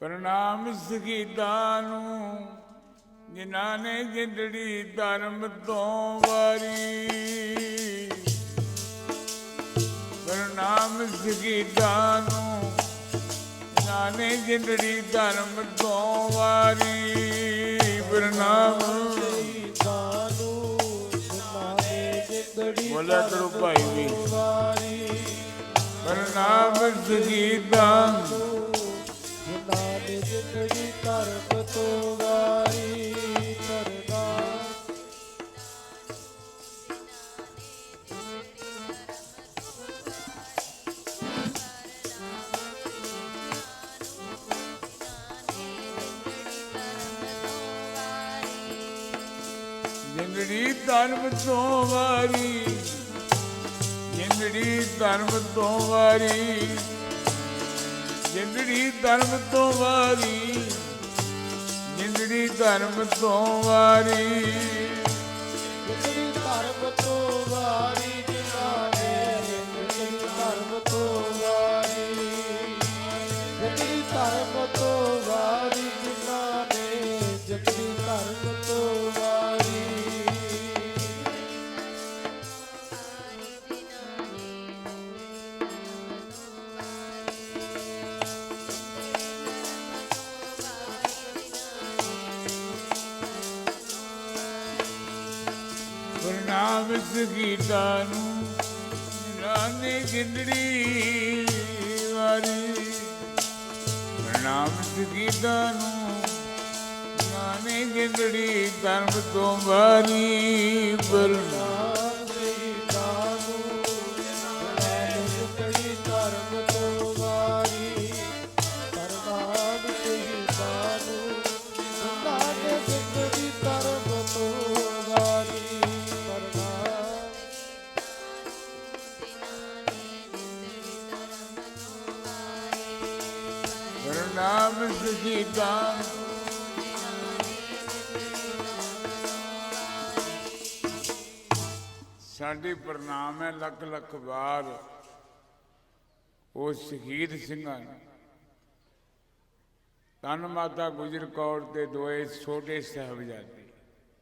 ਪ੍ਰਣਾਮ ਸਗੀਤਾ ਨੂੰ ਜਿਨ੍ਹਾਂ ਨੇ ਜਿੰਦੜੀ ਧਰਮ ਤੋਂ ਵਾਰੀ। ਪ੍ਰਣਾਮ ਸਗੀਤਾ ਨੂੰ ਜਿਨ੍ਹਾਂ ਨੇ ਜਿੰਦੜੀ ਧਰਮ ਤੋਂ ਵਾਰੀ। ਪ੍ਰਣਾਮ ਸਾਨੂੰ ਸੁਨਾਏ ਜਿੰਦੜੀ ਬੋਲਿਆ ਕਰੋ ਭਾਈ ਵੀ ਪ੍ਰਣਾਮ ਸਗੀਤਾ ਜਿੰਦੜੀ ਧਰਮ ਤੋਂ ਵਾਰੀ ਜਿੰਦੜੀ ਧਰਮ ਤੋਂ ਵਾਰੀ ਜਿੰਦੜੀ ਧਰਮ ਤੋਂ ਵਾਰੀ ਜਿੰਦੜੀ ਧਰਮ ਤੋਂ ਵਾਰੀ। ਜਿੰਦੜੀ ਧਰਮ ਤੋਂ ਪ੍ਰਣਾਮ ਸਗੀਤਾ ਨੂੰ ਰਾਨੇ ਜਿੰਦੜੀ ਵਾਰੀ। ਪ੍ਰਣਾਮ ਸਗੀਤਾ ਨੂੰ ਰਾਨੇ ਜਿੰਦੜੀ ਧਰਮ ਤੋਂ ਵਾਰੀ ਪ੍ਰਣਾਮ ਪ੍ਰਣਾਮ ਸਗੀਤਾ ਸਾਡੀ ਪ੍ਰਣਾਮ ਹੈ ਲੱਖ ਲੱਖ ਵਾਰ। ਉਹ ਸ਼ਹੀਦ ਸਿੰਘਾਂ ਨੂੰ। ਤਨ ਮਾਤਾ ਗੁਜਰ ਕੌਰ ਤੇ ਦੋਏ ਛੋਟੇ ਸਾਹਿਬਜ਼ਾਦੇ।